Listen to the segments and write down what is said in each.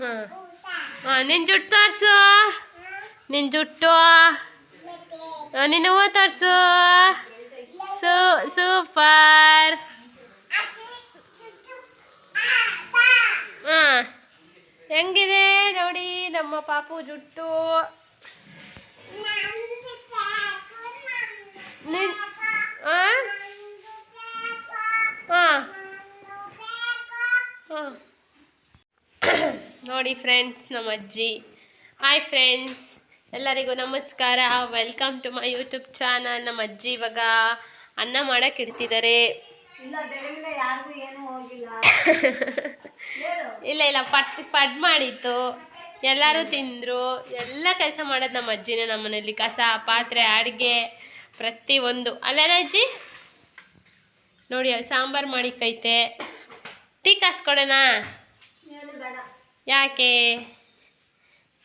ಹಾಂ ಹಾಂ ನಿನ್ನ ಜುಟ್ಟು ತೋರಿಸು. ನಿನ್ನ ಜುಟ್ಟು. ನಿನ್ನ ಹೂವು ತೋರಿಸು. ಸೂ ಸೂಪರ್. ಹಾಂ. ಹೆಂಗಿದೆ ನೋಡಿ ನಮ್ಮ ಪಾಪು ಜುಟ್ಟು. ನಿನ್ ಹಾಂ ನೋಡಿ ಫ್ರೆಂಡ್ಸ್ ನಮ್ಮ ಅಜ್ಜಿ. ಹಾಯ್ ಫ್ರೆಂಡ್ಸ್ ಎಲ್ಲರಿಗೂ ನಮಸ್ಕಾರ. Welcome to my YouTube channel ನಮ್ಮ ಅಜ್ಜಿ ಇವಾಗ ಅನ್ನ ಮಾಡಕ್ಕೆ ಇಡ್ತಿದ್ದಾರೆ. ಇಲ್ಲ ಇಲ್ಲ ಇಲ್ಲ ಪಟ್ ಪಡ್ ಮಾಡಿತ್ತು. ಎಲ್ಲರೂ ತಿಂದರು. ಎಲ್ಲ ಕೆಲಸ ಮಾಡೋದು ನಮ್ಮ ಅಜ್ಜಿನೇ ನಮ್ಮ ಮನೇಲಿ. ಕಸ ಪಾತ್ರೆ ಅಡುಗೆ ಪ್ರತಿಯೊಂದು. ಅಲ್ಲೇನ ಅಜ್ಜಿ? ನೋಡಿ ಅಲ್ಲಿ ಸಾಂಬಾರು ಮಾಡಿಕ್ಕೈತೆ. ಟೀ ಕಾಸ್ಕೊಡೋಣ. ಯಾಕೆ?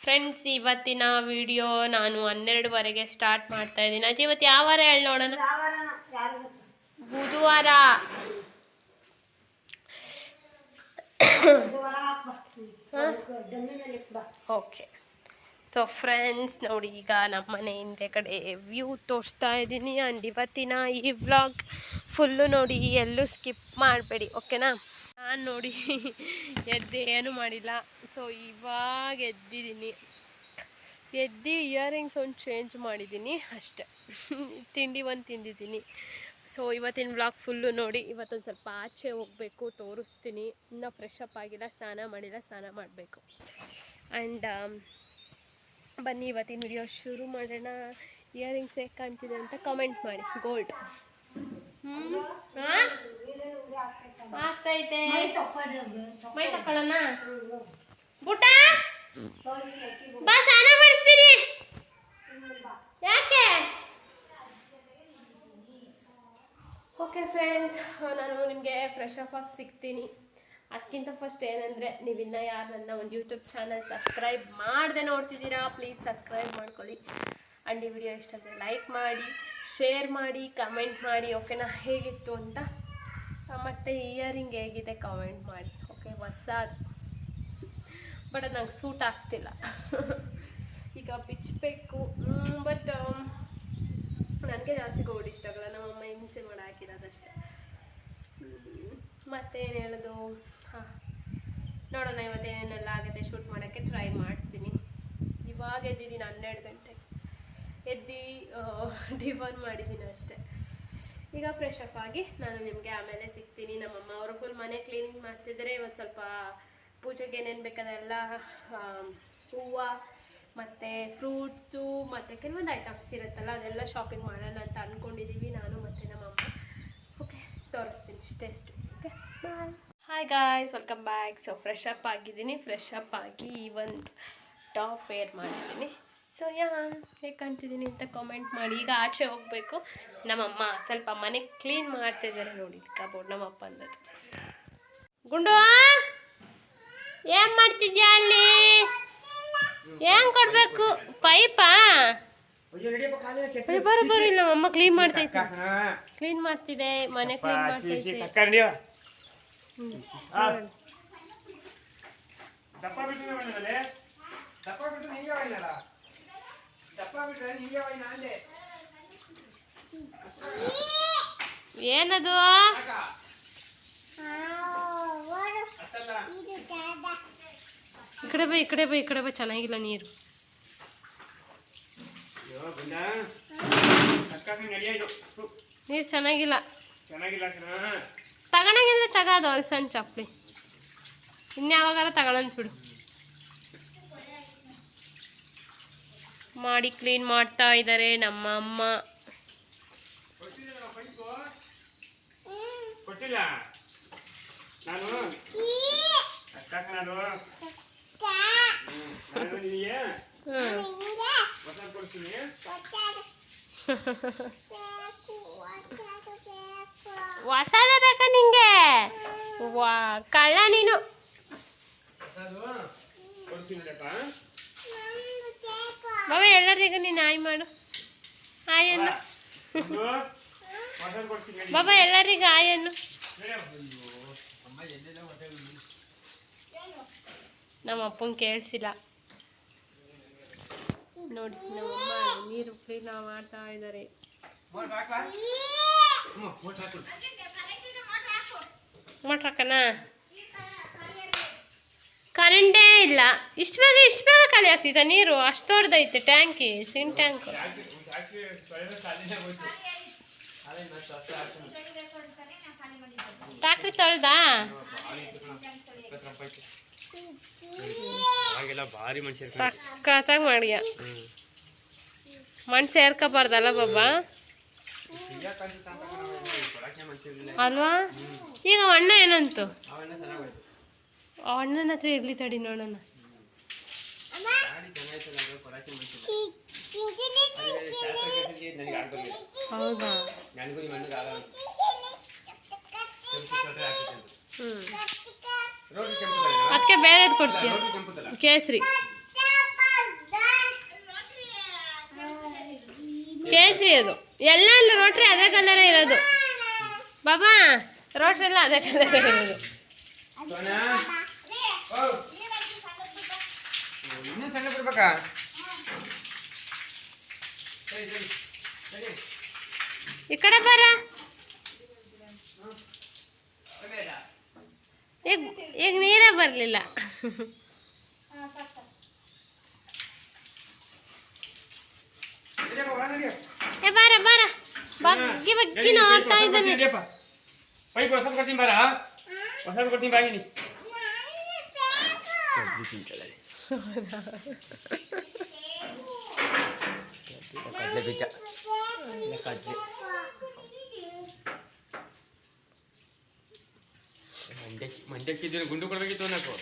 ಫ್ರೆಂಡ್ಸ್ ಇವತ್ತಿನ ವಿಡಿಯೋ ನಾನು ಹನ್ನೆರಡುವರೆಗೆ ಸ್ಟಾರ್ಟ್ ಮಾಡ್ತಾ ಇದ್ದೀನಿ. ಅಜ್ಜಿ ಇವತ್ತು ಯಾವ ವಾರ ಹೇಳಿ ನೋಡೋಣ? ಬುಧವಾರ. ಓಕೆ ಸೊ ಫ್ರೆಂಡ್ಸ್ ನೋಡಿ, ಈಗ ನಮ್ಮ ಮನೆ ಹಿಂದೆ ಕಡೆ ವ್ಯೂ ತೋರಿಸ್ತಾ ಇದ್ದೀನಿ. ಆ್ಯಂಡ್ ಇವತ್ತಿನ ಈ ವ್ಲಾಗ್ ಫುಲ್ಲು ನೋಡಿ ಎಲ್ಲೂ ಸ್ಕಿಪ್ ಮಾಡಬೇಡಿ. ಓಕೆನಾ ನಾನು ನೋಡಿ ಎದ್ದು, ಏನು ಮಾಡಿಲ್ಲ. ಸೊ ಇವಾಗ ಎದ್ದಿದ್ದೀನಿ. ಎದ್ದು ಇಯರಿಂಗ್ಸ್ ಒಂದು ಚೇಂಜ್ ಮಾಡಿದ್ದೀನಿ ಅಷ್ಟೆ. ತಿಂಡಿ ಒಂದು ತಿಂದಿದ್ದೀನಿ. ಸೊ ಇವತ್ತಿನ ಬ್ಲಾಗ್ ಫುಲ್ಲು ನೋಡಿ, ಇವತ್ತೊಂದು ಸ್ವಲ್ಪ ಆಚೆ ಹೋಗಬೇಕು, ತೋರಿಸ್ತೀನಿ. ಇನ್ನೂ ಫ್ರೆಶ್ ಅಪ್ ಆಗಿಲ್ಲ, ಸ್ನಾನ ಮಾಡಿಲ್ಲ, ಸ್ನಾನ ಮಾಡಬೇಕು. ಆ್ಯಂಡ್ ಬನ್ನಿ, ಇವತ್ತಿನ ವಿಡಿಯೋ ಶುರು ಮಾಡೋಣ. ಇಯರಿಂಗ್ಸ್ ಹೇಗೆ ಕಾಣ್ತಿದೆ ಅಂತ ಕಮೆಂಟ್ ಮಾಡಿ ಗೋಲ್ಡ್ ಹ್ಞೂ ಹಾಂ ಆಗ್ತೈತೆ. ಮೈ ತಕೊಳ್ಳೋಣ ಬುಟ! ಬಾ ಸ್ನಾನ ಮಾಡಿಸ್ತೀನಿ. ಯಾಕೆ? ಓಕೆ ಫ್ರೆಂಡ್ಸ್ ನಾನು ನಿಮಗೆ ಫ್ರೆಶ್ ಅಪ್ ಆಗಿ ಸಿಗ್ತೀನಿ. ಅದಕ್ಕಿಂತ ಫಸ್ಟ್ ಏನಂದರೆ ನೀವಿನ್ನ ಯಾರು ನನ್ನ ಒಂದು ಯೂಟ್ಯೂಬ್ ಚಾನಲ್ ಸಬ್ಸ್ಕ್ರೈಬ್ ಮಾಡದೆ ನೋಡ್ತಿದ್ದೀರಾ ಪ್ಲೀಸ್ ಸಬ್ಸ್ಕ್ರೈಬ್ ಮಾಡ್ಕೊಳ್ಳಿ. ಆ್ಯಂಡ್ ಈ ವಿಡಿಯೋ ಇಷ್ಟ ಅಂದರೆ ಲೈಕ್ ಮಾಡಿ ಶೇರ್ ಮಾಡಿ ಕಮೆಂಟ್ ಮಾಡಿ ಓಕೆನಾ ಹೇಗಿತ್ತು ಅಂತ ಮತ್ತು ಇಯರಿಂಗ್ ಹೇಗಿದೆ ಕಮೆಂಟ್ ಮಾಡಿ. ಓಕೆ ಹೊಸದು ಬಟ್ ಅದು ನಂಗೆ ಸೂಟ್ ಆಗ್ತಿಲ್ಲ. ಈಗ ಬಿಚ್ಚಬೇಕು ಬಟ್ ನನಗೆ ಜಾಸ್ತಿ ಗೋಲ್ಡ್ ಇಷ್ಟ ಆಗಲ್ಲ. ನಮ್ಮಮ್ಮ ಹಿಂಸೆ ಮಾಡಿ ಹಾಕಿರೋದಷ್ಟೇ ಮತ್ತೇನು ಹೇಳೋದು? ಹಾಂ. ನೋಡೋಣ ಇವತ್ತೇನೆಲ್ಲ ಆಗುತ್ತೆ ಶೂಟ್ ಮಾಡೋಕ್ಕೆ ಟ್ರೈ ಮಾಡ್ತೀನಿ. ಇವಾಗ ಎದ್ದಿದ್ದೀನಿ ಹನ್ನೆರಡು ಗಂಟೆಗೆ ಎದ್ದು ಡಿಫರ್ ಮಾಡಿದ್ದೀನಿ ಅಷ್ಟೇ. ಈಗ ಫ್ರೆಶ್ ಅಪ್ ಆಗಿ ನಾನು ನಿಮಗೆ ಆಮೇಲೆ ಸಿಗ್ತೀನಿ. ನಮ್ಮಮ್ಮ ಅವರು ಫುಲ್ ಮನೆ ಕ್ಲೀನಿಂಗ್ ಮಾಡ್ತಿದ್ದಾರೆ. ಇವತ್ತು ಸ್ವಲ್ಪ ಪೂಜೆಗೆ ಏನೇನು ಬೇಕಾದೆಲ್ಲ ಹೂವು ಮತ್ತು ಫ್ರೂಟ್ಸು ಮತ್ತು ಕೆಲವೊಂದು ಐಟಮ್ಸ್ ಇರುತ್ತಲ್ಲ, ಅದೆಲ್ಲ ಶಾಪಿಂಗ್ ಮಾಡೋಣ ಅಂತ ಅಂದ್ಕೊಂಡಿದ್ದೀವಿ ನಾನು ಮತ್ತು ನಮ್ಮಮ್ಮ. ಓಕೆ ತೋರಿಸ್ತೀನಿ ಇಷ್ಟೇ ಅಷ್ಟು. Okay bye hi guys welcome back so fresh up ಆಗಿದ್ದೀನಿ. ಫ್ರೆಶ್ ಅಪ್ ಆಗಿ ಈ ಒಂದು ಟಾಪ್ ವೇರ್ ಮಾಡಿದ್ದೀನಿ. ಸೊ ಯಾ ಹೇಗೆ ಕಾಣ್ತಿದ್ದೀನಿ ಅಂತ ಕಾಮೆಂಟ್ ಮಾಡಿ. ಈಗ ಆಚೆ ಹೋಗಬೇಕು. ನಮ್ಮಮ್ಮ ಸ್ವಲ್ಪ ಮನೆ ಕ್ಲೀನ್ ಮಾಡ್ತಿದ್ದಾರೆ ನೋಡಿ ಕಬೋರ್ಡ್ ನಮ್ಮಪ್ಪ ಅಂದದ್ದು. ಗುಂಡು ಏನ್ ಮಾಡ್ತಿದ್ಯಾ ಅಲ್ಲಿ? ಏನು ಕೊಡಬೇಕು? ಪೈಪಾ ಬರು ಬರು ಇಲ್ಲ ನಮ್ಮಮ್ಮ ಕ್ಲೀನ್ ಮಾಡ್ತೈತೆ ಕ್ಲೀನ್ ಮಾಡ್ತಿದೆ ಮನೆ ಕ್ಲೀನ್ ಮಾಡ್ತೈತೆ. ದಪ್ಪ ಬಿಟ್ಟು ದಪ್ಪ ಬಿಟ್ಟು ನಿಂಗೆ ಹೋಯ್ನಲ್ಲ ದಪ್ಪ ಬಿಟ್ರೆ ನಿಂಗೆ ಹೋಯ್ನ ಅಂದೆ ಏನದು? ಈ ಕಡೆ ಬೈ, ಈ ಕಡೆ ಬೈ, ಈ ಕಡೆ ಬೈ, ಚೆನ್ನಾಗಿಲ್ಲ ನೀರು. ನೀರು ಚೆನ್ನಾಗಿಲ್ಲ. ತಗೊಂಡಂಗಿದ್ರೆ ತಗೋದು ಅಲ್ಸನ್ ಚಪ್ಪಲಿ. ಇನ್ಯಾವಾಗಾರ ತಗೊಳಂತ ಬಿಡು. ಮಾಡಿ ಕ್ಲೀನ್ ಮಾಡ್ತಾ ಇದ್ದಾರೆ ನಮ್ಮ ಅಮ್ಮ. ಹೊಸದ ಬೇಕ ನಿಂಗೆ? ವಾ ಕಳ್ಳ ನೀನು. ಬಾಬಾ ಎಲ್ಲರಿಗೂ ನೀನು ಆಯ್ ಮಾಡು ಆಯನ್ನು. ಬಾಬಾ ಎಲ್ಲರಿಗೂ ಆಯನ್ನು ನಮ್ಮ ಅಪ್ಪನ ಕೇಳಿಸಿಲ್ಲ ನೋಡಿ ನಮ್ಮಮ್ಮ ನೀರು ಕ್ಲೀನ್ ಮಾಡ್ತಾ ಇದ್ದಾರೆ ಮೋಟ್ರ್ ಹಾಕನ ಕರೆಂಟೇ ಇಲ್ಲ. ಇಷ್ಟು ಬೇಗ ಇಷ್ಟು ಬೇಗ ಖಾಲಿ ಆಗ್ತಿತ್ತ ನೀರು. ಅಷ್ಟು ದೊಡ್ಡದೈತೆ ಟ್ಯಾಂಕಿ ಸಿನ್ ಟ್ಯಾಂಕ್. ಟ್ಯಾಕ್ಟ್ರಿ ತೊಳ್ದಾ? ಸಕ್ಕತ್ತಾಗಿ ಮಾಡಿಯ. ಮಣ್ಣು ಸೇರ್ಕೋಬಾರ್ದಲ್ಲ ಬಾಬಾ? ಅಲ್ವಾ? ಈಗ ಅಣ್ಣ ಏನಂತು? ಅಣ್ಣನ ಹತ್ರ ಇರ್ಲಿ ತಡಿ ನೋಡೋಣ. ಹೌದಾ? ಅದಕ್ಕೆ ಬೇರೆ ಕೊಡ್ತೀಯ? ಕೇಸರಿ. ಕೇಸರಿ ಅದು. ಎಲ್ಲ ರೋಟ್ರಿ ಅದೇ ಕಲರೇ ಇರೋದು. ಬಾಬಾ ರೋಟ್ರಿ ಎಲ್ಲ ಅದೇ ಕಲರೇ ಇರೋದು. ಇನ್ನೂ ಸಣ್ಣ ಬಿಡ್ಬೇಕಾ ಸರಿ ಸರಿ ಸರಿ. ಈ ಕಡೆ ಬರ. ಒಳ್ಳೆಯದಾ? ಈಗ ಈಗ ನೀರೇ ಬರಲಿಲ್ಲ. ನಡಿಯಪ್ಪ, ಒಳ ನಡಿಯೋ. ಏ ಬಾರ ಬಾರ. ಬಗ್ಗಿ ಬಗ್ಗಿ ನಡಿ, ನೋಡ್ತಾ ಪೈಪ್ ಹೊಸದು ಇದ್ದಾನೆ. ಕೊಡ್ತೀನಿ, ನಡಿಯಪ್ಪ. ಪೈಪ್ ಹೊಸದು ಕೊಡ್ತೀನಿ ಬಾರ. ಹೊಸದು ಕೊಡ್ತೀನಿ ಬಾಗಿನಿ ಕಡಲೆ ಬೀಜ ಇಲ್ಲ ಕಡಲೆ ಮಂಡ್ಯಕ್ಕೆ ಮಂಡ್ಯಕ್ಕಿದ್ದೀರಿ ಗುಂಡು ಕೊಡ್ಬೇಕಿತ್ತು ಅನ್ನಕ್ಕೋ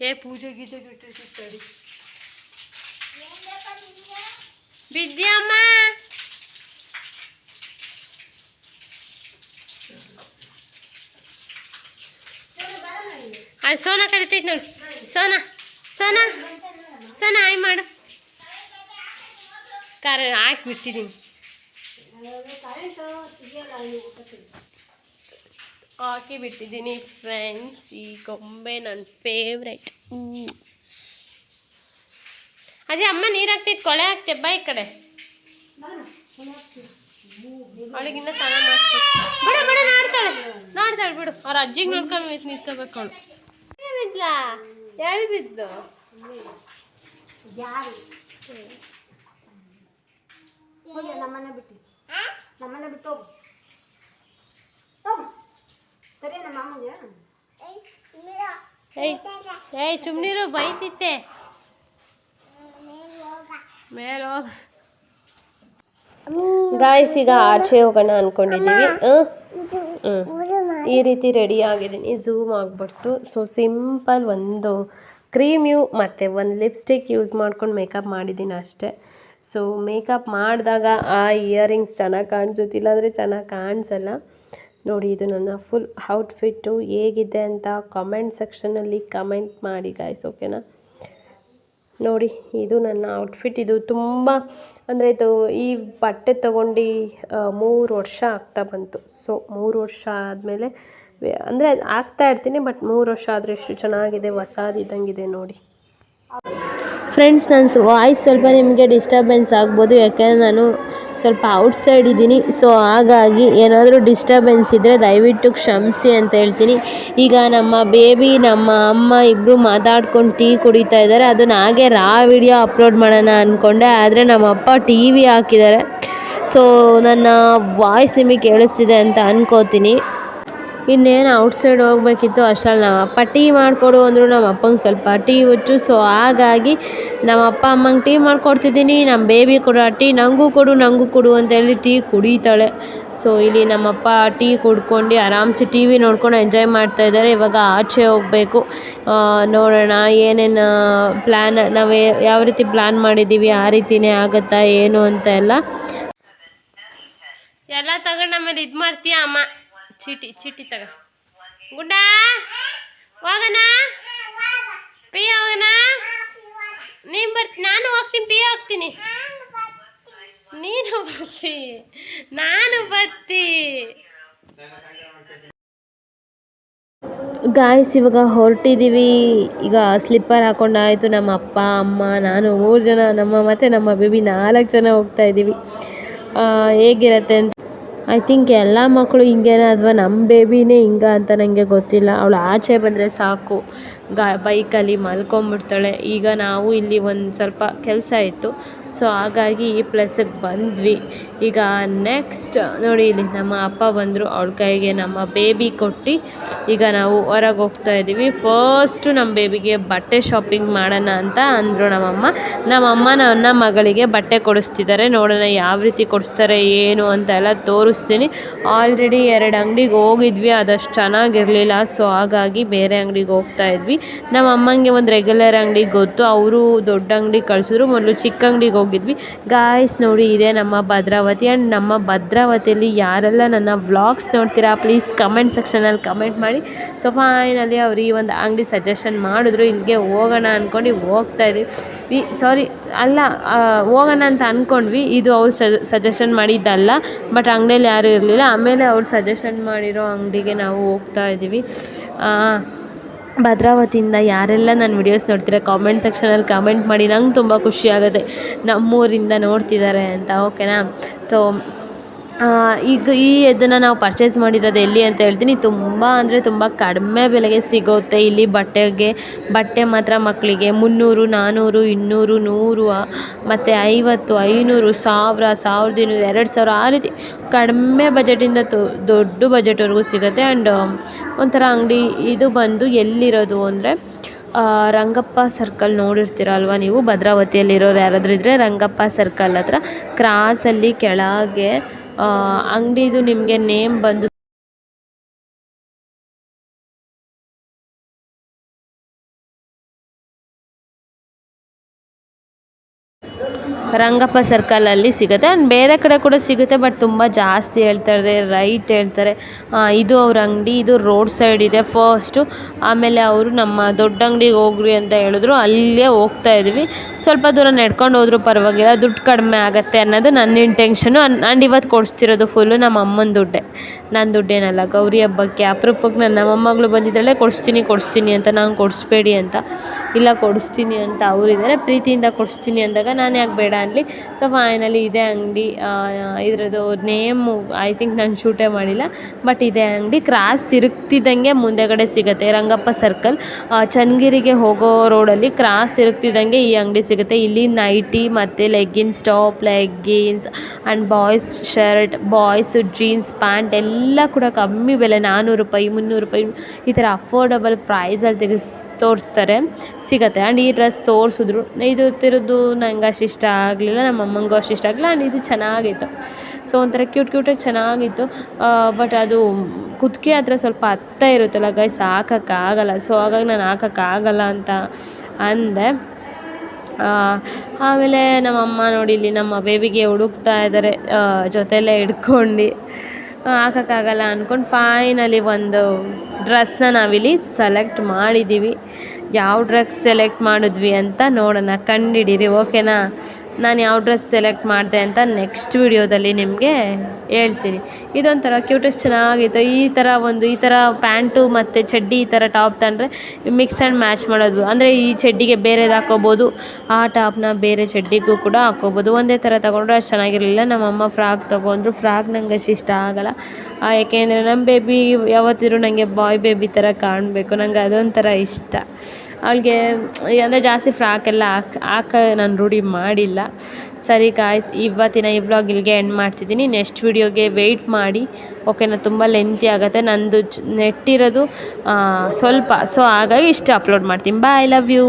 ಏ ಪೂಜೆ ಗೀಜೆ ಬಿಟ್ಟಿರ್ತೀವಿ ಬಿದ್ಯಮ್ಮ ಆ, ಸೋನಾ ಕರಿತೈತಿ ನೋಡಿ. ಸೋನಾ ಸೋನಾ ಸೋನಾ ಆಯ್ ಮಾಡು. ಕಾರ ಹಾಕಿ ಬಿಟ್ಟಿದ್ದೀನಿ. ಹಾಕಿ ಬಿಟ್ಟಿದ್ದೀನಿ ಫ್ರೆಂಡ್ಸ್ ಈ ಗೊಂಬೆ ನನ್ನ ಫೇವ್ರೆಟ್ ಅಜಯ್, ಅಮ್ಮ ನೀರು ಹಾಕ್ತಿತ್ತು ಕೊಳೆ ಹಾಕ್ತೆ, ಬಾ ಈ ಕಡೆ. ಅವಳಿಗಿನ್ನ ಸ್ನಾನ ಮಾಡ್ತಾಳೆ ಬಿಡು ಬಿಡು ನೋಡ್ತಾಳೆ ಬಿಡು. ಅವ್ರ ಅಜ್ಜಿಗೆ ನೋಡ್ಕೊಂಡು ನಿಂತ್ಕೋಬೇಕು ಅವಳು. ಬಿದ್ಲಾ ಎಲ್ಲಿ ಬಿದ್ದು ಜಾರಿ ಹೋಗಿ ನಮ್ಮನೆ ಬಿಟ್ಟು. ನಮ್ಮನೆ ಬಿಟ್ಟು ಹೋಗು. ಹೋಗು. ಸರಿ ನಮ್ಮ ಮಾಮಗೆ. ಏಯ್ ಏಯ್ ಸುಮ್ನಿರು ಬೈತಿತ್ತೆ ಮೇಲೆ ಹೋಗ. ಗಾಯ್ಸ್ ಈಗ ಆಚೆ ಹೋಗೋಣ ಅನ್ಕೊಂಡಿದ್ದೀವಿ ಹ್ಞೂ ಈ ರೀತಿ ರೆಡಿ ಆಗಿದ್ದೀನಿ. ಝೂಮ್ ಆಗಿಬಿಡ್ತು. ಸೊ ಸಿಂಪಲ್ ಒಂದು ಕ್ರೀಮ್ ಯು ಮತ್ತು ಒಂದು ಲಿಪ್ಸ್ಟಿಕ್ ಯೂಸ್ ಮಾಡ್ಕೊಂಡು ಮೇಕಪ್ ಮಾಡಿದ್ದೀನಿ ಅಷ್ಟೇ. ಸೊ ಮೇಕಪ್ ಮಾಡಿದಾಗ ಆ ಇಯರಿಂಗ್ಸ್ ಚೆನ್ನಾಗಿ ಕಾಣಿಸುತ್ತಿಲ್ಲ ಅಂದರೆ ಚೆನ್ನಾಗಿ ಕಾಣಿಸಲ್ಲ. ನೋಡಿ, ಇದು ನನ್ನ ಫುಲ್ ಔಟ್ಫಿಟ್ಟು ಹೇಗಿದೆ ಅಂತ ಕಾಮೆಂಟ್ ಸೆಕ್ಷನಲ್ಲಿ ಕಮೆಂಟ್ ಮಾಡಿ ಗಾಯ್ಸ್ ಓಕೆನಾ ನೋಡಿ, ಇದು ನನ್ನ ಔಟ್ಫಿಟ್ ಇದು ತುಂಬ, ಅಂದರೆ ಇದು ಈ ಬಟ್ಟೆ ತಗೊಂಡು ಮೂರು ವರ್ಷ ಆಗ್ತಾ ಬಂತು. ಸೊ ಮೂರು ವರ್ಷ ಆದಮೇಲೆ ಅಂದರೆ ಆಗ್ತಾ ಇರ್ತೀನಿ ಬಟ್ ಮೂರು ವರ್ಷ ಆದರೆ ಎಷ್ಟು ಚೆನ್ನಾಗಿದೆ, ಹೊಸಾದಿದ್ದಂಗಿದೆ ನೋಡಿ. ಫ್ರೆಂಡ್ಸ್ ನನ್ನ ವಾಯ್ಸ್ ಸ್ವಲ್ಪ ನಿಮಗೆ ಡಿಸ್ಟರ್ಬೆನ್ಸ್ ಆಗ್ಬೋದು, ಯಾಕೆಂದರೆ ನಾನು ಸ್ವಲ್ಪ ಔಟ್ಸೈಡ್ ಇದ್ದೀನಿ. ಸೊ ಹಾಗಾಗಿ ಏನಾದರೂ ಡಿಸ್ಟರ್ಬೆನ್ಸ್ ಇದ್ದರೆ ದಯವಿಟ್ಟು ಕ್ಷಮಿಸಿ ಅಂತ ಹೇಳ್ತೀನಿ. ಈಗ ನಮ್ಮ ಬೇಬಿ ನಮ್ಮ ಅಮ್ಮ ಇಬ್ಬರು ಮಾತಾಡ್ಕೊಂಡು ಟೀ ಕುಡಿತಾ ಇದ್ದಾರೆ. ಅದನ್ನ ಹಾಗೆ ರಾ ವಿಡಿಯೋ ಅಪ್ಲೋಡ್ ಮಾಡೋಣ ಅಂದ್ಕೊಂಡೆ ಆದರೆ ನಮ್ಮ ಅಪ್ಪ ಟಿ ವಿ ಹಾಕಿದ್ದಾರೆ. ಸೊ ನನ್ನ ವಾಯ್ಸ್ ನಿಮಗೆ ಕೇಳಿಸ್ತಿದೆ ಅಂತ ಅನ್ಕೋತೀನಿ. ಇನ್ನೇನು ಔಟ್ಸೈಡ್ ಹೋಗ್ಬೇಕಿತ್ತು ಅಷ್ಟರಲ್ಲಿ ನಮ್ಮ ಅಪ್ಪ ಟೀ ಮಾಡಿಕೊಡು ಅಂದರು ನಮ್ಮ ಅಪ್ಪಂಗೆ ಸ್ವಲ್ಪ ಟೀ ಹುಚ್ಚು. ಸೊ ಹಾಗಾಗಿ ನಮ್ಮ ಅಪ್ಪ ಅಮ್ಮಂಗೆ ಟೀ ಮಾಡಿಕೊಡ್ತಿದ್ದೀನಿ, ನಮ್ಮ ಬೇಬಿ ಕೂಡ ಟೀ ನನಗೂ ಕೊಡು, ನಂಗೂ ಕೊಡು ಅಂತೇಳಿ ಟೀ ಕುಡಿತಾಳೆ. ಸೊ ಇಲ್ಲಿ ನಮ್ಮಪ್ಪ ಟೀ ಕುಡ್ಕೊಂಡು ಆರಾಮ್ಸೆ ಟಿ ವಿ ನೋಡ್ಕೊಂಡು ಎಂಜಾಯ್ ಮಾಡ್ತಾ ಇದ್ದಾರೆ. ಇವಾಗ ಆಚೆ ಹೋಗಬೇಕು. ನೋಡೋಣ ಏನೇನು ಪ್ಲ್ಯಾನ್ ನಾವು ಯಾವ ರೀತಿ ಪ್ಲ್ಯಾನ್ ಮಾಡಿದ್ದೀವಿ, ಆ ರೀತಿನೇ ಆಗುತ್ತಾ, ಏನು ಅಂತ ಎಲ್ಲ. ಎಲ್ಲ ತಗೊಂಡು ಆಮೇಲೆ ಇದು ಮಾಡ್ತೀಯ ಅಮ್ಮ? ಚೀಟಿ ಚೀಟಿ ತಗ. ಗುಡ್ಡ ಹೋಗೋಣ ಪಿಯ ಹೋಗೋಣ ನೀನು ಬರ್ತಿ ನಾನು ಹೋಗ್ತೀನಿ ಪಿಯ ಹೋಗ್ತೀನಿ. ನೀನು ಬತ್ತಿ ನಾನು ಬತ್ತಿ ಗಾಯ್ಸ್ ಇವಾಗ ಹೊರಟಿದ್ದೀವಿ ಈಗ ಸ್ಲಿಪ್ಪರ್ ಹಾಕೊಂಡಾಯಿತು ನಮ್ಮ ಅಪ್ಪ, ಅಮ್ಮ, ನಾನು ಮೂರು ಜನ, ನಮ್ಮ ಮತ್ತು ನಮ್ಮ ಬೇಬಿ ನಾಲ್ಕು ಜನ ಹೋಗ್ತಾ ಇದ್ದೀವಿ ಹೇಗಿರತ್ತೆ ಅಂತ ಐ ಥಿಂಕ್ ಎಲ್ಲ ಮಕ್ಕಳು ಹಿಂಗೇನ ಅಥವಾ ನಮ್ಮ ಬೇಬಿನೇ ಹಿಂಗ ಅಂತ ನನಗೆ ಗೊತ್ತಿಲ್ಲ. ಅವಳು ಆಚೆ ಬಂದರೆ ಸಾಕು. ಗಾ ಬೈಕಲ್ಲಿ ಮಲ್ಕೊಂಬಿಡ್ತಾಳೆ. ಈಗ ನಾವು ಇಲ್ಲಿ ಒಂದು ಸ್ವಲ್ಪ ಕೆಲಸ ಇತ್ತು. ಸೊ ಹಾಗಾಗಿ ಈ ಪ್ಲೇಸಿಗೆ ಬಂದ್ವಿ. ಈಗ ನೆಕ್ಸ್ಟ್ ನೋಡಿ ಇಲ್ಲಿ ನಮ್ಮ ಅಪ್ಪ ಬಂದರು. ಅವಳ ಕೈಗೆ ನಮ್ಮ ಬೇಬಿ ಕೊಟ್ಟು ಈಗ ನಾವು ಹೊರಗೆ ಹೋಗ್ತಾ ಇದ್ದೀವಿ. ಫಸ್ಟು ನಮ್ಮ ಬೇಬಿಗೆ ಬಟ್ಟೆ ಶಾಪಿಂಗ್ ಮಾಡೋಣ ಅಂತ ಅಂದರು ನಮ್ಮಮ್ಮ. ನಮ್ಮಮ್ಮ ನನ್ನ ಮಗಳಿಗೆ ಬಟ್ಟೆ ಕೊಡಿಸ್ತಿದ್ದಾರೆ. ನೋಡೋಣ ಯಾವ ರೀತಿ ಕೊಡಿಸ್ತಾರೆ, ಏನು ಅಂತ ಎಲ್ಲ ತೋರಿಸ್ತೀನಿ. ಆಲ್ರೆಡಿ ಎರಡು ಅಂಗಡಿಗೆ ಹೋಗಿದ್ವಿ. ಅದಷ್ಟು ಚೆನ್ನಾಗಿರಲಿಲ್ಲ. ಸೊ ಹಾಗಾಗಿ ಬೇರೆ ಅಂಗಡಿಗೆ ಹೋಗ್ತಾ ಇದ್ವಿ. ನಮ್ಮ ಅಮ್ಮಂಗೆ ಒಂದು ರೆಗ್ಯುಲರ್ ಅಂಗಡಿಗೆ ಗೊತ್ತು, ಅವರು ದೊಡ್ಡ ಅಂಗಡಿ ಕಳಿಸಿದ್ರು. ಮೊದಲು ಚಿಕ್ಕ ಅಂಗಡಿಗೆ ಹೋಗಿದ್ವಿ. ಗಾಯ್ಸ್ ನೋಡಿ, ಇದೆ ನಮ್ಮ ಭದ್ರಾವತಿ ಆ್ಯಂಡ್ ನಮ್ಮ ಭದ್ರಾವತಿಯಲ್ಲಿ ಯಾರೆಲ್ಲ ನನ್ನ ವ್ಲಾಗ್ಸ್ ನೋಡ್ತೀರಾ ಪ್ಲೀಸ್ ಕಮೆಂಟ್ ಸೆಕ್ಷನಲ್ಲಿ ಕಮೆಂಟ್ ಮಾಡಿ. ಸೊ ಫೈನಲಿ ಅವರು ಈ ಒಂದು ಅಂಗಡಿ ಸಜೆಷನ್ ಮಾಡಿದ್ರು. ಇಲ್ಲಿಗೆ ಹೋಗೋಣ ಅಂದ್ಕೊಂಡು ಹೋಗ್ತಾ ಇದ್ದೀವಿ ಸಾರಿ ಅಲ್ಲ ಹೋಗೋಣ ಅಂತ ಅಂದ್ಕೊಂಡ್ವಿ ಇದು ಅವ್ರು ಸಜೆಷನ್ ಮಾಡಿದ್ದಲ್ಲ ಬಟ್ ಅಂಗಡಿಯಲ್ಲಿ ಯಾರೂ ಇರಲಿಲ್ಲ. ಆಮೇಲೆ ಅವ್ರು ಸಜೆಷನ್ ಮಾಡಿರೋ ಅಂಗಡಿಗೆ ನಾವು ಹೋಗ್ತಾ ಇದ್ದೀವಿ. ಭದ್ರಾವತಿಯಿಂದ ಯಾರೆಲ್ಲ ನನ್ನ ವಿಡಿಯೋಸ್ ನೋಡ್ತೀರಾ ಕಾಮೆಂಟ್ ಸೆಕ್ಷನಲ್ಲಿ ಕಾಮೆಂಟ್ ಮಾಡಿ ನಂಗೆ ತುಂಬ ಖುಷಿ ಆಗುತ್ತೆ. ನಮ್ಮೂರಿಂದ ನೋಡ್ತಿದ್ದಾರೆ ಅಂತ ಓಕೆನಾ ಸೊ ಈಗ ಈ ಇದನ್ನು ನಾವು ಪರ್ಚೇಸ್ ಮಾಡಿರೋದು ಎಲ್ಲಿ ಅಂತ ಹೇಳ್ತೀನಿ. ತುಂಬ ಅಂದರೆ ತುಂಬ ಕಡಿಮೆ ಬೆಲೆಗೆ ಸಿಗುತ್ತೆ. ಇಲ್ಲಿ ಬಟ್ಟೆಗೆ, ಬಟ್ಟೆ ಮಾತ್ರ ಮಕ್ಕಳಿಗೆ ಮುನ್ನೂರು ನಾನ್ನೂರು ಇನ್ನೂರು, ನೂರು ಮತ್ತು ಐವತ್ತು, ಐನೂರು, ಸಾವಿರ, ಸಾವಿರದ ಇನ್ನೂರು, ಎರಡು ಸಾವಿರ, ಆ ರೀತಿ ಕಡಿಮೆ ಬಜೆಟಿಂದ ತೊ ದೊಡ್ಡ ಬಜೆಟ್ವರೆಗೂ ಸಿಗುತ್ತೆ. ಆ್ಯಂಡ್ ಒಂಥರ ಅಂಗಡಿ ಇದು ಬಂದು ಎಲ್ಲಿರೋದು ಅಂದರೆ ರಂಗಪ್ಪ ಸರ್ಕಲ್ ನೋಡಿರ್ತೀರಲ್ವ ನೀವು? ಭದ್ರಾವತಿಯಲ್ಲಿರೋರು ಯಾರಾದರೂ ಇದ್ದರೆ ರಂಗಪ್ಪ ಸರ್ಕಲ್ ಹತ್ರ. ಕ್ರಾಸಲ್ಲಿ ಕೆಳಗೆ ಅಂಗಡಿದು ನಿಮಗೆ ನೇಮ್ ಬಂದು ರಂಗಪ್ಪ ಸರ್ಕಲಲ್ಲಿ ಸಿಗುತ್ತೆ. ಆ್ಯಂಡ್ ಬೇರೆ ಕಡೆ ಕೂಡ ಸಿಗುತ್ತೆ, ಬಟ್ ತುಂಬ ಜಾಸ್ತಿ ಹೇಳ್ತಾರೆ, ರೈಟ್ ಹೇಳ್ತಾರೆ. ಇದು ಅವ್ರ ಅಂಗಡಿ, ಇದು ರೋಡ್ ಸೈಡ್ ಇದೆ ಫಸ್ಟು ಆಮೇಲೆ ಅವರು ನಮ್ಮ ದೊಡ್ಡ ಅಂಗಡಿಗೆ ಹೋಗ್ರಿ ಅಂತ ಹೇಳಿದ್ರು. ಅಲ್ಲೇ ಹೋಗ್ತಾ ಇದ್ವಿ. ಸ್ವಲ್ಪ ದೂರ ನಡ್ಕೊಂಡು ಹೋದ್ರೂ ಪರವಾಗಿಲ್ಲ, ದುಡ್ಡು ಕಡಿಮೆ ಆಗುತ್ತೆ ಅನ್ನೋದು ನನ್ನ ಇಂಟೆನ್ಷನು ಆ್ಯಂಡ್ ಇವತ್ತು ಕೊಡಿಸ್ತಿರೋದು ಫುಲ್ಲು ನಮ್ಮ ಅಮ್ಮನ ದುಡ್ಡೇ. ನನ್ನ ದುಡ್ಡೇನಲ್ಲ ಗೌರಿ ಹಬ್ಬಕ್ಕೆ ಅಪರೂಪಕ್ಕೆ ನನ್ನ ಮೊಮ್ಮಗಳು ಬಂದಿದ್ದಾಳೆ, ಕೊಡಿಸ್ತೀನಿ ಕೊಡಿಸ್ತೀನಿ ಅಂತ. ನಾನು ಕೊಡಿಸ್ಬೇಡಿ ಅಂತ. ಇಲ್ಲ, ಕೊಡಿಸ್ತೀನಿ ಅಂತ ಅವರಿದ್ದಾರೆ. ಪ್ರೀತಿಯಿಂದ ಕೊಡಿಸ್ತೀನಿ ಅಂದಾಗ ನಾನು ಯಾಕೆ ಬೇಡ ಅನ್ಲಿ. ಸೊ ಫೈನಲಿ ಇದೇ ಅಂಗಡಿ ಇದ್ರದ್ದು ನೇಮು ಐ ಥಿಂಕ್ ನಾನು ಶೂಟೇ ಮಾಡಿಲ್ಲ. ಬಟ್ ಇದೇ ಅಂಗಡಿ ಕ್ರಾಸ್ ತಿರುಗ್ತಿದ್ದಂಗೆ ಮುಂದೆಗಡೆ ಸಿಗುತ್ತೆ. ರಂಗಪ್ಪ ಸರ್ಕಲ್ ಚನ್ನಗಿರಿಗೆ ಹೋಗೋ ರೋಡಲ್ಲಿ ಕ್ರಾಸ್ ತಿರುಗ್ತಿದ್ದಂಗೆ ಈ ಅಂಗಡಿ ಸಿಗುತ್ತೆ. ಇಲ್ಲಿ ನೈಟಿ ಮತ್ತು leggings top leggings and boys shirt boys jeans pant ಎಲ್ಲ ಕೂಡ ಕಮ್ಮಿ ಬೆಲೆ ನಾನ್ನೂರು ರೂಪಾಯಿ, ಮುನ್ನೂರು ರೂಪಾಯಿ ಈ ಥರ ಅಫೋರ್ಡಬಲ್ ಪ್ರೈಸಲ್ಲಿ ತೆಗೆಸ್, ತೋರಿಸ್ತಾರೆ. ಸಿಗುತ್ತೆ. ಆ್ಯಂಡ್ ಈ ಡ್ರೆಸ್ ತೋರಿಸಿದ್ರು, ಇದು ತಿರುದು ನಂಗೆ ಅಷ್ಟು ಇಷ್ಟ ಆಗಲಿಲ್ಲ, ನಮ್ಮ ಅಮ್ಮಂಗೂ ಅಷ್ಟು ಇಷ್ಟ ಆಗಲಿಲ್ಲ, ಆ್ಯಂಡ್ ಇದು ಚೆನ್ನಾಗಿತ್ತು. ಸೊ ಒಂಥರ ಕ್ಯೂಟ್ ಕ್ಯೂಟಾಗಿ ಚೆನ್ನಾಗಿತ್ತು. ಬಟ್ ಅದು ಕುದಕ್ಕೆ ಹತ್ರ ಸ್ವಲ್ಪ ಹತ್ತ ಇರುತ್ತಲ್ಲ ಗೈಸ್ ಹಾಕೋಕ್ಕಾಗಲ್ಲ ಸೊ ಹಾಗಾಗಿ ನಾನು ಹಾಕೋಕ್ಕಾಗಲ್ಲ ಅಂತ ಅಂದೆ. ಆಮೇಲೆ ನಮ್ಮಮ್ಮ ನೋಡಿ, ಇಲ್ಲಿ ನಮ್ಮ ಬೇಬಿಗೆ ಹುಡುಕ್ತಾ ಇದ್ದಾರೆ. ಜೊತೆಲೇ ಹಿಡ್ಕೊಂಡು ಹಾಕೋಕ್ಕಾಗಲ್ಲ ಅಂದ್ಕೊಂಡು ಫೈನಲಿ ಒಂದು ಡ್ರೆಸ್ನ ನಾವಿಲ್ಲಿ ಸೆಲೆಕ್ಟ್ ಮಾಡಿದ್ದೀವಿ. ಯಾವ ಡ್ರಗ್ಸ್ ಸೆಲೆಕ್ಟ್ ಮಾಡಿದ್ವಿ ಅಂತ ನೋಡೋಣ ಕಂಡಿಡೀರಿ ಓಕೆನಾ ನಾನು ಯಾವ ಡ್ರೆಸ್ ಸೆಲೆಕ್ಟ್ ಮಾಡಿದೆ ಅಂತ ನೆಕ್ಸ್ಟ್ ವಿಡಿಯೋದಲ್ಲಿ ನಿಮಗೆ ಹೇಳ್ತೀನಿ. ಇದೊಂಥರ ಕ್ಯೂಟಾಗಿ ಚೆನ್ನಾಗಿತ್ತು. ಈ ಥರ ಒಂದು, ಈ ಥರ ಪ್ಯಾಂಟು ಮತ್ತು ಚಡ್ಡಿ ಈ ಥರ ಟಾಪ್ ತಂದರೆ ಮಿಕ್ಸ್ ಆ್ಯಂಡ್ ಮ್ಯಾಚ್ ಮಾಡೋದು. ಅಂದರೆ ಈ ಚಡ್ಡಿಗೆ ಬೇರೆದು ಹಾಕೋಬೋದು, ಆ ಟಾಪ್ನ ಬೇರೆ ಚಡ್ಡಿಗೂ ಕೂಡ ಹಾಕೋಬೋದು. ಒಂದೇ ಥರ ತೊಗೊಂಡ್ರೆ ಅಷ್ಟು ಚೆನ್ನಾಗಿರಲಿಲ್ಲ. ನಮ್ಮಮ್ಮ ಫ್ರಾಕ್ ತೊಗೊಂಡ್ರು. ಫ್ರಾಕ್ ನಂಗೆ ಅಷ್ಟು ಇಷ್ಟ ಆಗಲ್ಲ. ಯಾಕೆಂದರೆ ನಮ್ಮ ಬೇಬಿ ಯಾವತ್ತಿದ್ರು ನನಗೆ ಬಾಯ್ ಬೇಬಿ ಥರ ಕಾಣಬೇಕು. ನಂಗೆ ಅದೊಂಥರ ಇಷ್ಟ. ಅವಳಿಗೆ ಅಂದರೆ ಜಾಸ್ತಿ ಫ್ರಾಕ್ ಎಲ್ಲ ಹಾಕ್, ಹಾಕ ನಾನು ರೂಢಿ ಮಾಡಿಲ್ಲ. ಸರಿ ಗಾಯ್ಸ್ ಇವತ್ತಿನ ಈ ವ್ಲಾಗ್ ಇಲ್ಲಿಗೆ ಎಂಡ್ ಮಾಡ್ತಿದ್ದೀನಿ. ನೆಕ್ಸ್ಟ್ ವಿಡಿಯೋಗೆ ವೆಯ್ಟ್ ಮಾಡಿ. ಓಕೆನಾ ತುಂಬ ಲೆಂತಿ ಆಗುತ್ತೆ. ನಂದು ನೆಟ್ಟಿರೋದು ಸ್ವಲ್ಪ ಸೊ ಹಾಗಾಗಿ ಇಷ್ಟು ಅಪ್ಲೋಡ್ ಮಾಡ್ತೀನಿ. Bye love you